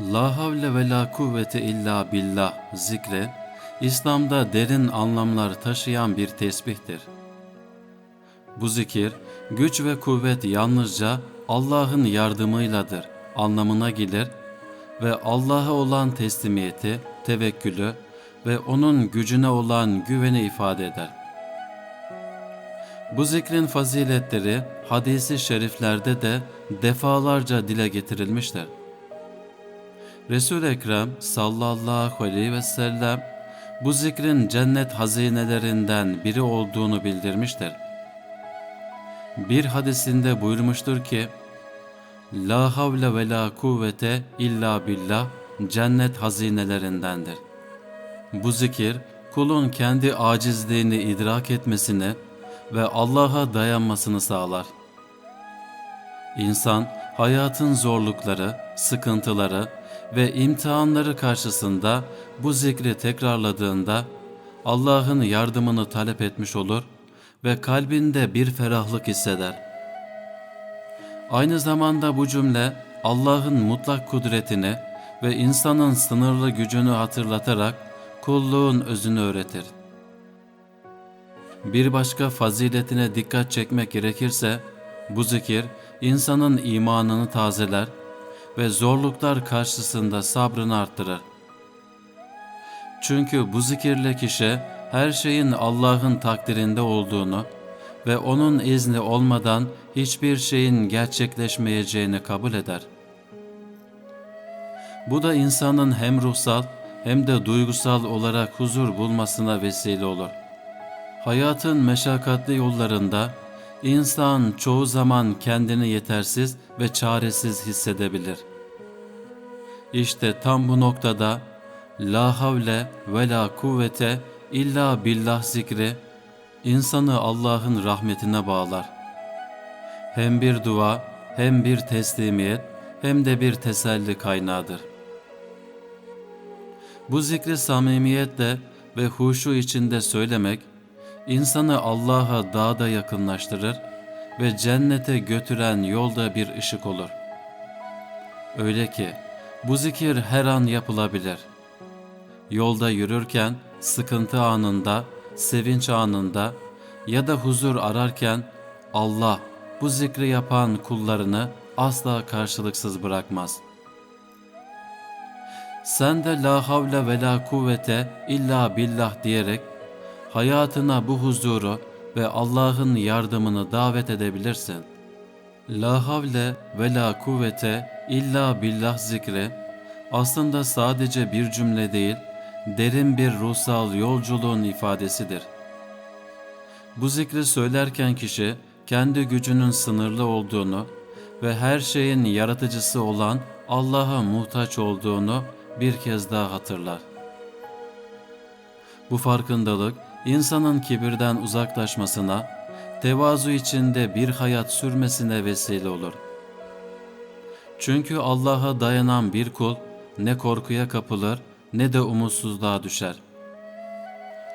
La havle ve la kuvvete illa billah zikri, İslam'da derin anlamlar taşıyan bir tesbihtir. Bu zikir, güç ve kuvvet yalnızca Allah'ın yardımıyladır anlamına gelir ve Allah'a olan teslimiyeti, tevekkülü ve O'nun gücüne olan güveni ifade eder. Bu zikrin faziletleri hadisi şeriflerde de defalarca dile getirilmiştir. Resul-i Ekrem sallallahu aleyhi ve sellem bu zikrin cennet hazinelerinden biri olduğunu bildirmiştir. Bir hadisinde buyurmuştur ki, La havle ve la kuvvete illa billah cennet hazinelerindendir. Bu zikir kulun kendi acizliğini idrak etmesini ve Allah'a dayanmasını sağlar. İnsan hayatın zorlukları, sıkıntıları ve imtihanları karşısında bu zikri tekrarladığında Allah'ın yardımını talep etmiş olur ve kalbinde bir ferahlık hisseder. Aynı zamanda bu cümle Allah'ın mutlak kudretini ve insanın sınırlı gücünü hatırlatarak kulluğun özünü öğretir. Bir başka faziletine dikkat çekmek gerekirse, bu zikir insanın imanını tazeler ve zorluklar karşısında sabrını arttırır. Çünkü bu zikirle kişi her şeyin Allah'ın takdirinde olduğunu ve O'nun izni olmadan hiçbir şeyin gerçekleşmeyeceğini kabul eder. Bu da insanın hem ruhsal hem de duygusal olarak huzur bulmasına vesile olur. Hayatın meşakkatli yollarında insan çoğu zaman kendini yetersiz ve çaresiz hissedebilir. İşte tam bu noktada la havle ve la kuvvete illa billah zikri insanı Allah'ın rahmetine bağlar. Hem bir dua, hem bir teslimiyet, hem de bir teselli kaynağıdır. Bu zikri samimiyetle ve huşu içinde söylemek, insanı Allah'a daha da yakınlaştırır ve cennete götüren yolda bir ışık olur. Öyle ki bu zikir her an yapılabilir. Yolda yürürken, sıkıntı anında, sevinç anında ya da huzur ararken Allah bu zikri yapan kullarını asla karşılıksız bırakmaz. Sen de la havle ve la kuvvete illa billah diyerek hayatına bu huzuru ve Allah'ın yardımını davet edebilirsin. La havle ve la kuvvete illa billah zikri aslında sadece bir cümle değil, derin bir ruhsal yolculuğun ifadesidir. Bu zikri söylerken kişi kendi gücünün sınırlı olduğunu ve her şeyin yaratıcısı olan Allah'a muhtaç olduğunu bir kez daha hatırlar. Bu farkındalık insanın kibirden uzaklaşmasına, tevazu içinde bir hayat sürmesine vesile olur. Çünkü Allah'a dayanan bir kul ne korkuya kapılır ne de umutsuzluğa düşer.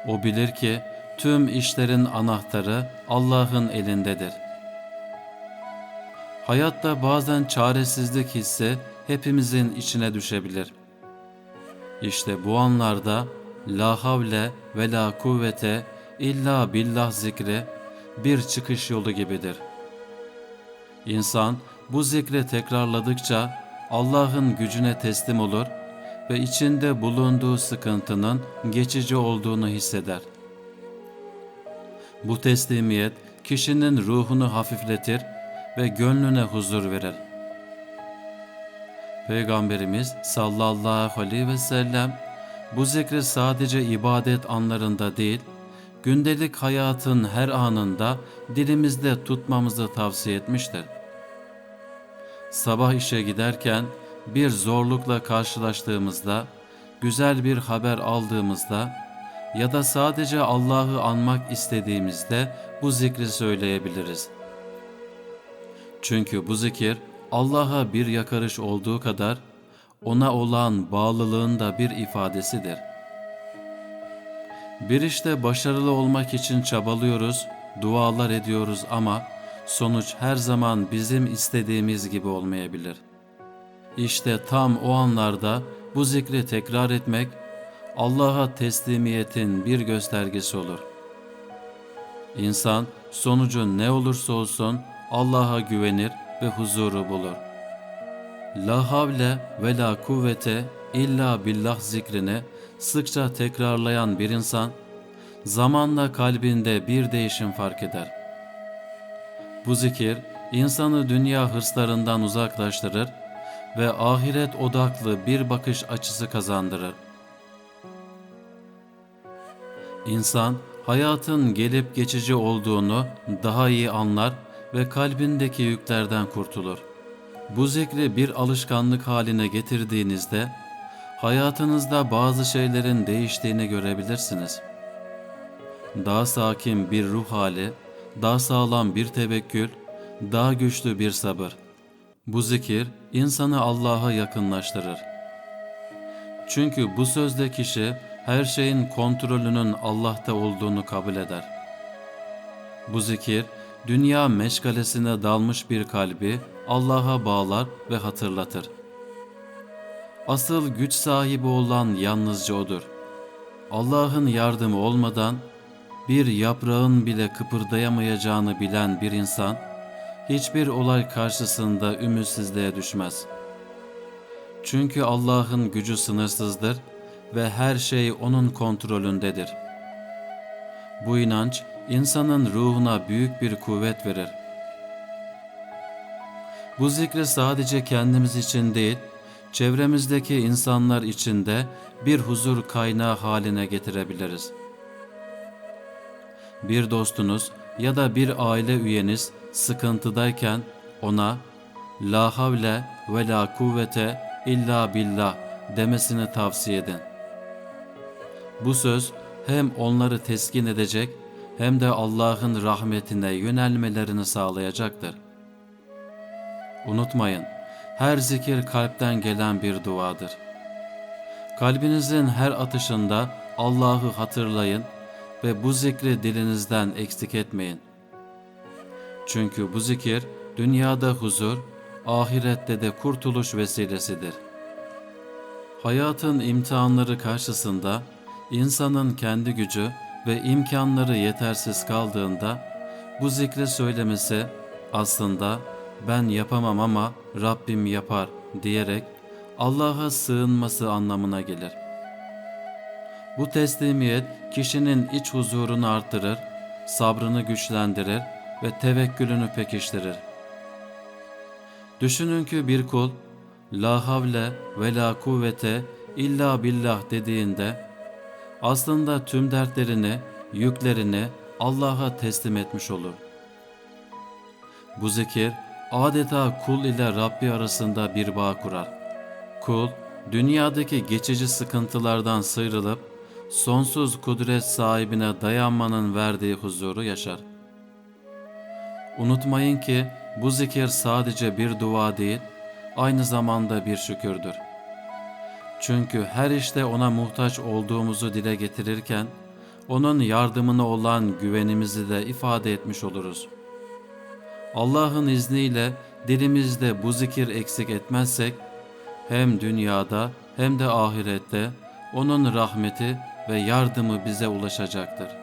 O bilir ki tüm işlerin anahtarı Allah'ın elindedir. Hayatta bazen çaresizlik hissi hepimizin içine düşebilir. İşte bu anlarda la havle ve la kuvvete illa billah zikri bir çıkış yolu gibidir. İnsan bu zikri tekrarladıkça Allah'ın gücüne teslim olur ve içinde bulunduğu sıkıntının geçici olduğunu hisseder. Bu teslimiyet kişinin ruhunu hafifletir ve gönlüne huzur verir. Peygamberimiz sallallahu aleyhi ve sellem bu zikri sadece ibadet anlarında değil, gündelik hayatın her anında dilimizde tutmamızı tavsiye etmiştir. Sabah işe giderken bir zorlukla karşılaştığımızda, güzel bir haber aldığımızda ya da sadece Allah'ı anmak istediğimizde bu zikri söyleyebiliriz. Çünkü bu zikir Allah'a bir yakarış olduğu kadar ona olan bağlılığın da bir ifadesidir. Bir işte başarılı olmak için çabalıyoruz, dualar ediyoruz ama sonuç her zaman bizim istediğimiz gibi olmayabilir. İşte tam o anlarda bu zikri tekrar etmek Allah'a teslimiyetin bir göstergesi olur. İnsan sonucu ne olursa olsun Allah'a güvenir ve huzuru bulur. La havle ve la kuvvete illa billah zikrini sıkça tekrarlayan bir insan zamanla kalbinde bir değişim fark eder. Bu zikir insanı dünya hırslarından uzaklaştırır ve ahiret odaklı bir bakış açısı kazandırır. İnsan hayatın gelip geçici olduğunu daha iyi anlar ve kalbindeki yüklerden kurtulur. Bu zikri bir alışkanlık haline getirdiğinizde hayatınızda bazı şeylerin değiştiğini görebilirsiniz. Daha sakin bir ruh hali, daha sağlam bir tevekkül, daha güçlü bir sabır. Bu zikir insanı Allah'a yakınlaştırır. Çünkü bu sözde kişi her şeyin kontrolünün Allah'ta olduğunu kabul eder. Bu zikir dünya meşgalesine dalmış bir kalbi Allah'a bağlar ve hatırlatır. Asıl güç sahibi olan yalnızca O'dur. Allah'ın yardımı olmadan bir yaprağın bile kıpırdayamayacağını bilen bir insan, hiçbir olay karşısında ümitsizliğe düşmez. Çünkü Allah'ın gücü sınırsızdır ve her şey O'nun kontrolündedir. Bu inanç, insanın ruhuna büyük bir kuvvet verir. Bu zikri sadece kendimiz için değil, çevremizdeki insanlar için de bir huzur kaynağı haline getirebiliriz. Bir dostunuz ya da bir aile üyeniz sıkıntıdayken ona La havle ve la kuvvete illa billah demesini tavsiye edin. Bu söz hem onları teskin edecek hem de Allah'ın rahmetine yönelmelerini sağlayacaktır. Unutmayın, her zikir kalpten gelen bir duadır. Kalbinizin her atışında Allah'ı hatırlayın ve bu zikri dilinizden eksik etmeyin. Çünkü bu zikir dünyada huzur, ahirette de kurtuluş vesilesidir. Hayatın imtihanları karşısında insanın kendi gücü ve imkanları yetersiz kaldığında bu zikri söylemesi aslında ben yapamam ama Rabbim yapar diyerek Allah'a sığınması anlamına gelir. Bu teslimiyet kişinin iç huzurunu artırır, sabrını güçlendirir ve tevekkülünü pekiştirir. Düşünün ki bir kul la havle ve la kuvvete illa billah dediğinde aslında tüm dertlerini, yüklerini Allah'a teslim etmiş olur. Bu zikir adeta kul ile Rabbi arasında bir bağ kurar. Kul, dünyadaki geçici sıkıntılardan sıyrılıp, sonsuz kudret sahibine dayanmanın verdiği huzuru yaşar. Unutmayın ki bu zikir sadece bir dua değil, aynı zamanda bir şükürdür. Çünkü her işte ona muhtaç olduğumuzu dile getirirken, onun yardımına olan güvenimizi de ifade etmiş oluruz. Allah'ın izniyle dilimizde bu zikir eksik etmezsek, hem dünyada hem de ahirette onun rahmeti ve yardımı bize ulaşacaktır.